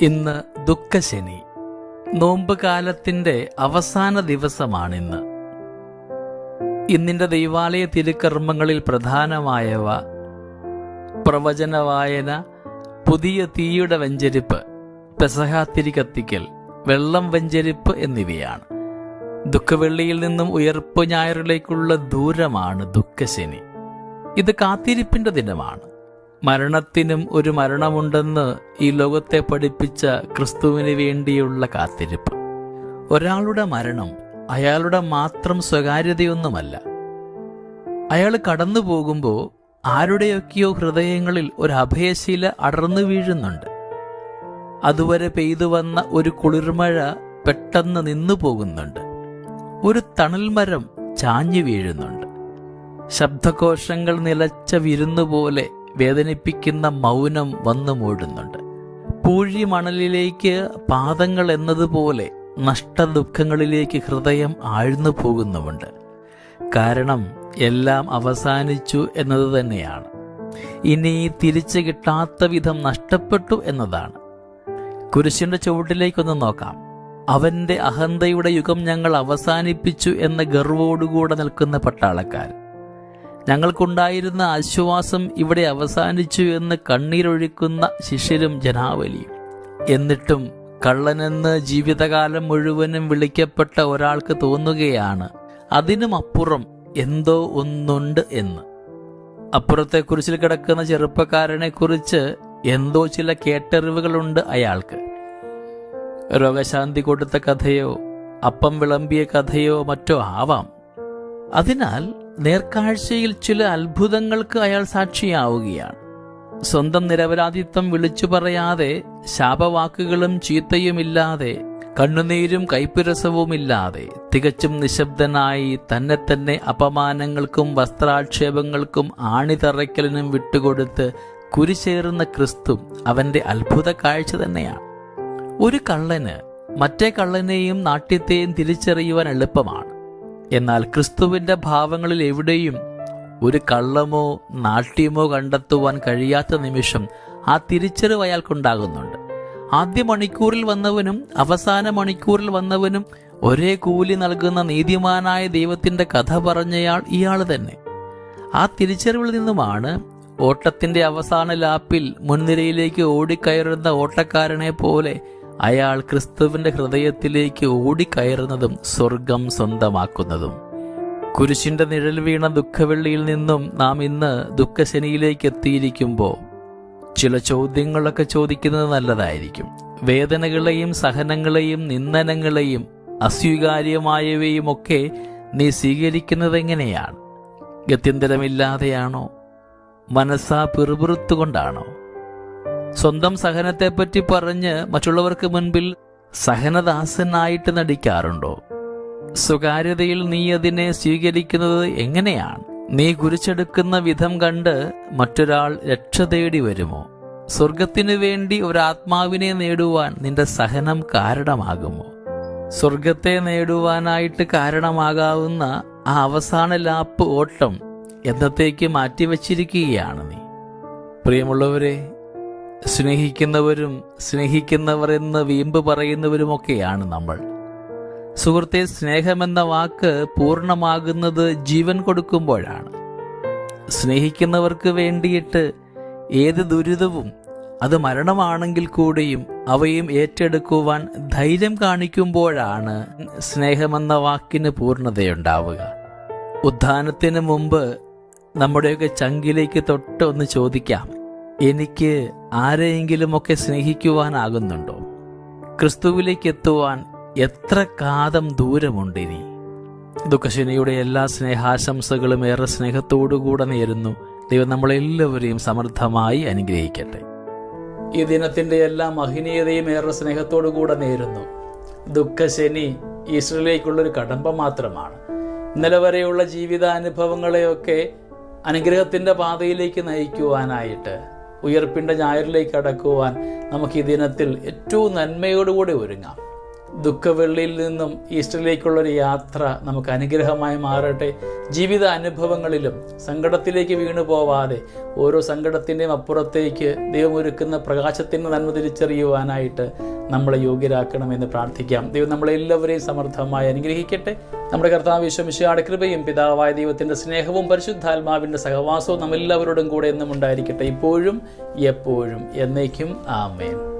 ഇന്ന് ദുഃഖശനി. നോമ്പ് കാലത്തിന്റെ അവസാന ദിവസമാണിന്ന്. ഇന്നിന്റെ ദൈവാലയ തിരുക്കർമ്മങ്ങളിൽ പ്രധാനമായവ പ്രവചന വായന പുതിയ തീയുടെ വെഞ്ചരിപ്പ് പെസഹാത്തിരി കത്തിക്കൽ വെള്ളം വെഞ്ചരിപ്പ് എന്നിവയാണ്. ദുഃഖവെള്ളിയിൽ നിന്നും ഉയർപ്പ് ഞായറിലേക്കുള്ള ദൂരമാണ് ദുഃഖശനി. ഇത് കാത്തിരിപ്പിന്റെ ദിനമാണ്. മരണത്തിനും ഒരു മരണമുണ്ടെന്ന് ഈ ലോകത്തെ പഠിപ്പിച്ച ക്രിസ്തുവിന് വേണ്ടിയുള്ള കാത്തിരിപ്പ്. ഒരാളുടെ മരണം അയാളുടെ മാത്രം സ്വകാര്യതയൊന്നുമല്ല. അയാൾ കടന്നു പോകുമ്പോൾ ആരുടെയൊക്കെയോ ഹൃദയങ്ങളിൽ ഒരു അഭയശീല അടർന്നു വീഴുന്നുണ്ട്. അതുവരെ പെയ്തു വന്ന ഒരു കുളിർമഴ പെട്ടെന്ന് നിന്നു പോകുന്നുണ്ട്. ഒരു തണൽമരം ചാഞ്ഞു വീഴുന്നുണ്ട്. ശബ്ദകോശങ്ങൾ നിലച്ച വിരുന്നുപോലെ വേദനിപ്പിക്കുന്ന മൗനം വന്നു മൂടുന്നുണ്ട്. പൂഴി മണലിലേക്ക് പാദങ്ങൾ എന്നതുപോലെ നഷ്ടദുഃഖങ്ങളിലേക്ക് ഹൃദയം ആഴ്ന്നു പോകുന്നുമുണ്ട്. കാരണം എല്ലാം അവസാനിച്ചു എന്നത് തന്നെയാണ്. ഇനി തിരിച്ചു കിട്ടാത്ത വിധം നഷ്ടപ്പെട്ടു എന്നതാണ്. കുരിശിന്റെ ചുവട്ടിലേക്കൊന്ന് നോക്കാം. അവന്റെ അഹന്തയുടെ യുഗം ഞങ്ങൾ അവസാനിപ്പിച്ചു എന്ന ഗർവോടുകൂടെ നിൽക്കുന്ന പട്ടാളക്കാർ. ഞങ്ങൾക്കുണ്ടായിരുന്ന ആശ്വാസം ഇവിടെ അവസാനിച്ചു എന്ന് കണ്ണീരൊഴിക്കുന്ന ശിഷ്യരും ജനാവലിയും. എന്നിട്ടും കള്ളനെന്ന് ജീവിതകാലം മുഴുവനും വിളിക്കപ്പെട്ട ഒരാൾക്ക് തോന്നുകയാണ് അതിനും അപ്പുറം എന്തോ ഒന്നുണ്ട് എന്ന്. അപ്പുറത്തെ കുറിച്ചിൽ കിടക്കുന്ന ചെറുപ്പക്കാരനെ കുറിച്ച് എന്തോ ചില കേട്ടറിവുകളുണ്ട് അയാൾക്ക്. രോഗശാന്തി കൊടുത്ത കഥയോ അപ്പം വിളമ്പിയ കഥയോ മറ്റോ ആവാം. അതിനാൽ നേർക്കാഴ്ചയിൽ ചില അത്ഭുതങ്ങൾക്ക് അയാൾ സാക്ഷിയാവുകയാണ്. സ്വന്തം നിരപരാധിത്വം വിളിച്ചു പറയാതെ ശാപവാക്കുകളും ചീത്തയുമില്ലാതെ കണ്ണുനീരും കൈപ്പുരസവുമില്ലാതെ തികച്ചും നിശബ്ദനായി തന്നെ തന്നെ അപമാനങ്ങൾക്കും വസ്ത്രാക്ഷേപങ്ങൾക്കും ആണിതറയ്ക്കലിനും വിട്ടുകൊടുത്ത് കുരിശേറുന്ന ക്രിസ്തു അവന്റെ അത്ഭുത കാഴ്ച തന്നെയാണ്. ഒരു കള്ളന് മറ്റേ കള്ളനെയും നാട്യത്തെയും തിരിച്ചറിയുവാൻ എളുപ്പമാണ്. എന്നാൽ ക്രിസ്തുവിന്റെ ഭാവങ്ങളിൽ എവിടെയും ഒരു കള്ളമോ നാട്യമോ കണ്ടെത്തുവാൻ കഴിയാത്ത നിമിഷം ആ തിരിച്ചറിവ് അയാൾക്കുണ്ടാകുന്നുണ്ട്. ആദ്യ മണിക്കൂറിൽ വന്നവനും അവസാന മണിക്കൂറിൽ വന്നവനും ഒരേ കൂലി നൽകുന്ന നീതിമാനായ ദൈവത്തിന്റെ കഥ പറഞ്ഞയാൾ ഇയാൾ തന്നെ. ആ തിരിച്ചറിവിൽ നിന്നുമാണ് ഓട്ടത്തിന്റെ അവസാന ലാപ്പിൽ മുൻനിരയിലേക്ക് ഓടിക്കയറുന്ന ഓട്ടക്കാരനെ പോലെ അയാൾ ക്രിസ്തുവിന്റെ ഹൃദയത്തിലേക്ക് ഓടിക്കയറുന്നതും സ്വർഗം സ്വന്തമാക്കുന്നതും. കുരിശിന്റെ നിഴൽ വീണ ദുഃഖവെള്ളിയിൽ നിന്നും നാം ഇന്ന് ദുഃഖശനിയിലേക്ക് എത്തിയിരിക്കുമ്പോൾ ചില ചോദ്യങ്ങളൊക്കെ ചോദിക്കുന്നത് നല്ലതായിരിക്കും. വേദനകളെയും സഹനങ്ങളെയും നിന്ദനങ്ങളെയും അസ്വീകാര്യമായവയും ഒക്കെ നീ സ്വീകരിക്കുന്നത് എങ്ങനെയാണ്? ഗത്യന്തരമില്ലാതെയാണോ? മനസ്സാ പിറുപിറുത്തുകൊണ്ടാണോ? സ്വന്തം സഹനത്തെപ്പറ്റി പറഞ്ഞ് മറ്റുള്ളവർക്ക് മുൻപിൽ സഹനദാസനായിട്ട് നടിക്കാറുണ്ടോ? സ്വകാര്യതയിൽ നീ അതിനെ സ്വീകരിക്കുന്നത് എങ്ങനെയാണ്? നീ കുരിച്ചെടുക്കുന്ന വിധം കണ്ട് മറ്റൊരാൾ രക്ഷ തേടി വരുമോ? സ്വർഗത്തിനു വേണ്ടി ഒരാത്മാവിനെ നേടുവാൻ നിന്റെ സഹനം കാരണമാകുമോ? സ്വർഗത്തെ നേടുവാനായിട്ട് കാരണമാകാവുന്ന ആ അവസാന ലാപ്പ് ഓട്ടം എന്നത്തേക്ക് മാറ്റിവെച്ചിരിക്കുകയാണ് നീ. പ്രിയമുള്ളവരെ സ്നേഹിക്കുന്നവരും സ്നേഹിക്കുന്നവർ എന്ന് വീമ്പ് പറയുന്നവരുമൊക്കെയാണ് നമ്മൾ. സുഹൃത്തെ സ്നേഹമെന്ന വാക്ക് പൂർണമാകുന്നത് ജീവൻ കൊടുക്കുമ്പോഴാണ്. സ്നേഹിക്കുന്നവർക്ക് വേണ്ടിയിട്ട് ഏത് ദുരിതവും അത് മരണമാണെങ്കിൽ കൂടിയും അവയും ഏറ്റെടുക്കുവാൻ ധൈര്യം കാണിക്കുമ്പോഴാണ് സ്നേഹമെന്ന വാക്കിന് പൂർണതയുണ്ടാവുക. ഉദ്ധാനത്തിന് മുമ്പ് നമ്മുടെയൊക്കെ ചങ്കിലേക്ക് തൊട്ട് ഒന്ന് ചോദിക്കാം. എനിക്ക് ആരെയെങ്കിലുമൊക്കെ സ്നേഹിക്കുവാനാകുന്നുണ്ടോ? ക്രിസ്തുവിലേക്ക് എത്തുവാൻ എത്ര കാതം ദൂരമുണ്ടിനി ദുഃഖശനിയുടെ എല്ലാ സ്നേഹാശംസകളും ഏറെ സ്നേഹത്തോടുകൂടെ നേരുന്നു. ദൈവം നമ്മളെല്ലാവരെയും സമൃദ്ധമായി അനുഗ്രഹിക്കട്ടെ. ഈ ദിനത്തിന്റെ എല്ലാ മഹനീയതയും ഏറെ സ്നേഹത്തോടു കൂടെ നേരുന്നു. ദുഃഖശനി ഈശ്വരിലേക്കുള്ളൊരു കടമ്പ മാത്രമാണ്. ഇന്നലെ വരെയുള്ള ജീവിതാനുഭവങ്ങളെയൊക്കെ അനുഗ്രഹത്തിന്റെ പാതയിലേക്ക് നയിക്കുവാനായിട്ട് ഉയർപ്പിന്റെ ഞായറിലേക്ക് അടക്കുവാൻ നമുക്ക് ഈ ദിനത്തിൽ ഏറ്റവും നന്മയോടുകൂടി ഒരുങ്ങാം. ദുഃഖവെള്ളിയിൽ നിന്നും ഈസ്റ്ററിലേക്കുള്ളൊരു യാത്ര നമുക്ക് അനുഗ്രഹമായി മാറട്ടെ. ജീവിത അനുഭവങ്ങളിലും സങ്കടത്തിലേക്ക് വീണു പോവാതെ ഓരോ സങ്കടത്തിന്റെയും അപ്പുറത്തേക്ക് ദൈവം ഒരുക്കുന്ന പ്രകാശത്തിന്റെ നന്മ തിരിച്ചറിയുവാനായിട്ട് നമ്മളെ യോഗ്യരാക്കണമെന്ന് പ്രാർത്ഥിക്കാം. ദൈവം നമ്മളെല്ലാവരെയും സമർത്ഥമായി അനുഗ്രഹിക്കട്ടെ. നമ്മുടെ കർത്താവ് വിശ്വമിശയുടെ കൃപയും പിതാവായ ദൈവത്തിന്റെ സ്നേഹവും പരിശുദ്ധാത്മാവിന്റെ സഹവാസവും നമ്മെല്ലാവരോടും കൂടെ എന്നും ഉണ്ടായിരിക്കട്ടെ ഇപ്പോഴും എപ്പോഴും എന്നേക്കും. ആമേൻ.